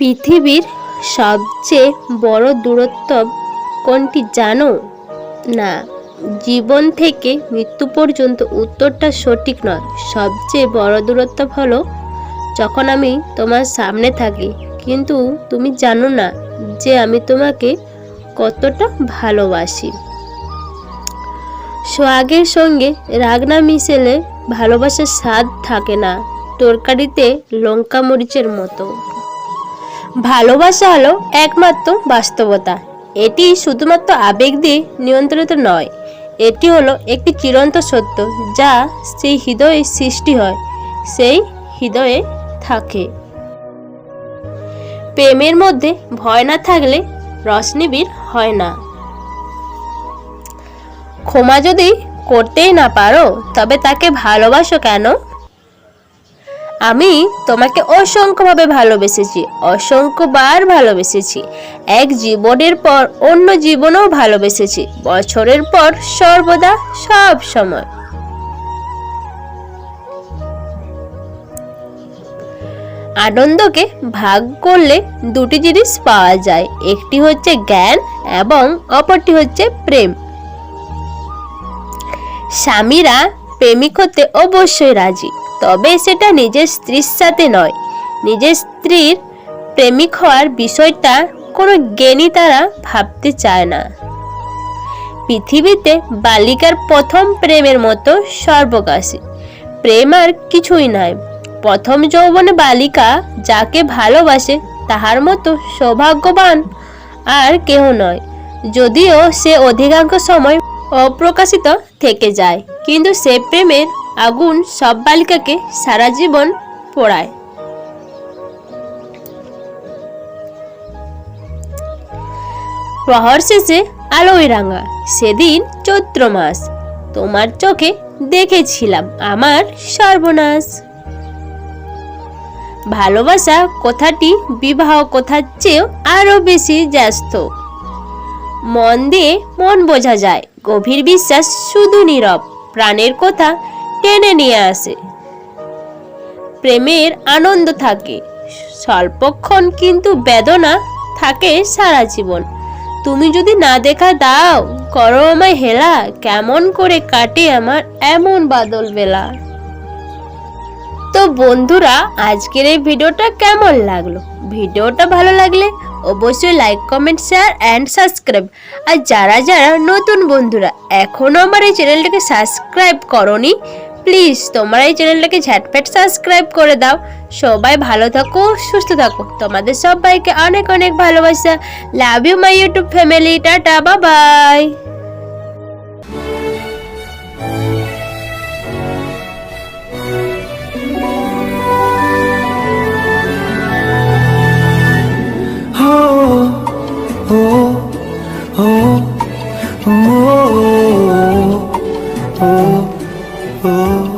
পৃথিবীর সবচেয়ে বড় দূরত্ব কোনটি জানো? না, জীবন থেকে মৃত্যু পর্যন্ত উত্তরটা সঠিক নয়। সবচেয়ে বড় দূরত্ব হলো যখন আমি তোমার সামনে থাকি। কিন্তু তুমি জানো না যে আমি তোমাকে কতটা ভালোবাসি। সোহাগের সঙ্গে রাগনা মিশেলে ভালোবাসার স্বাদ থাকে না। তরকারিতে লঙ্কা মরিচের মতো। ভালোবাসা হলো একমাত্র বাস্তবতা। এটি শুধুমাত্র আবেগ দিয়ে নিয়ন্ত্রিত নয়। এটি হলো একটি চিরন্ত সত্য যা সেই হৃদয়ে সৃষ্টি হয়, সেই হৃদয়ে থাকে। প্রেমের মধ্যে ভয় না থাকলে রশ্মিবীর হয় না। ক্ষমা যদি করতেই না পারো, তবে তাকে ভালোবাসো কেন? আমি তোমাকে অসংখ্যভাবে ভালোবেসেছি, অসংখ্যবার ভালোবেসেছি। এক জীবনের পর অন্য জীবনেও ভালোবেসেছি, বছরের পর সর্বদা সব সময়। আনন্দকে ভাগ করলে দুটি জিনিস পাওয়া যায়, একটি হচ্ছে জ্ঞান এবং অপরটি হচ্ছে প্রেম। স্বামীরা প্রেমিক হতে অবশ্যই রাজি। তবে সেটা নিজের স্ত্রীর সাথে নয়। নিজের স্ত্রীর প্রেমিক হওয়ার বিষয়টা কোনো জ্ঞানী তারা ভাবতে চায় না। পৃথিবীতে বালিকার প্রথম প্রেমের মতো সর্বকাশী প্রেম আর কিছুই নয় প্রথম যৌবনে বালিকা যাকে ভালোবাসে তাহার মতো সৌভাগ্যবান আর কেহ নয়। যদিও সে অধিকাংশ সময় অপ্রকাশিত থেকে যায়। কিন্তু সে প্রেমের আগুন সব বালিকাকে সারা জীবন পোড়ায়। প্রহর শেষে আলোয় রাঙা, সেদিন চৈত্র মাস। তোমার চোখে দেখেছিলাম আমার সর্বনাশ। ভালোবাসা কথাটি, বিবাহ কথার চেয়েও আরও বেশি ব্যস্ত মন দিয়ে মন বোঝা যায় গভীর বিশ্বাস শুধু নীরব, প্রাণের কথা টেনে নিয়ে আসে। প্রেমের আনন্দ থাকে, স্বল্পক্ষণ কিন্তু বেদনা থাকে সারা জীবন। তুমি যদি না দেখা দাও, করো আমায় হেলা, কেমন করে কাটে আমার এমন বাদল বেলা। তো বন্ধুরা, আজকের এই ভিডিওটা কেমন লাগল? ভিডিওটা ভালো লাগলে অবশ্যই like comment share and subscribe আর যারা যারা নতুন বন্ধুরা এখনও আমার এই চ্যানেলটাকে সাবস্ক্রাইব করনি প্লিজ তোমার এই চ্যানেলটাকে ঝটপট সাবস্ক্রাইব করে দাও। সবাই ভালো থাকো, সুস্থ থাকো। তোমাদের সবাইকে অনেক অনেক ভালোবাসা। Love you my YouTube family tata বাবা oh, oh, oh. oh. oh.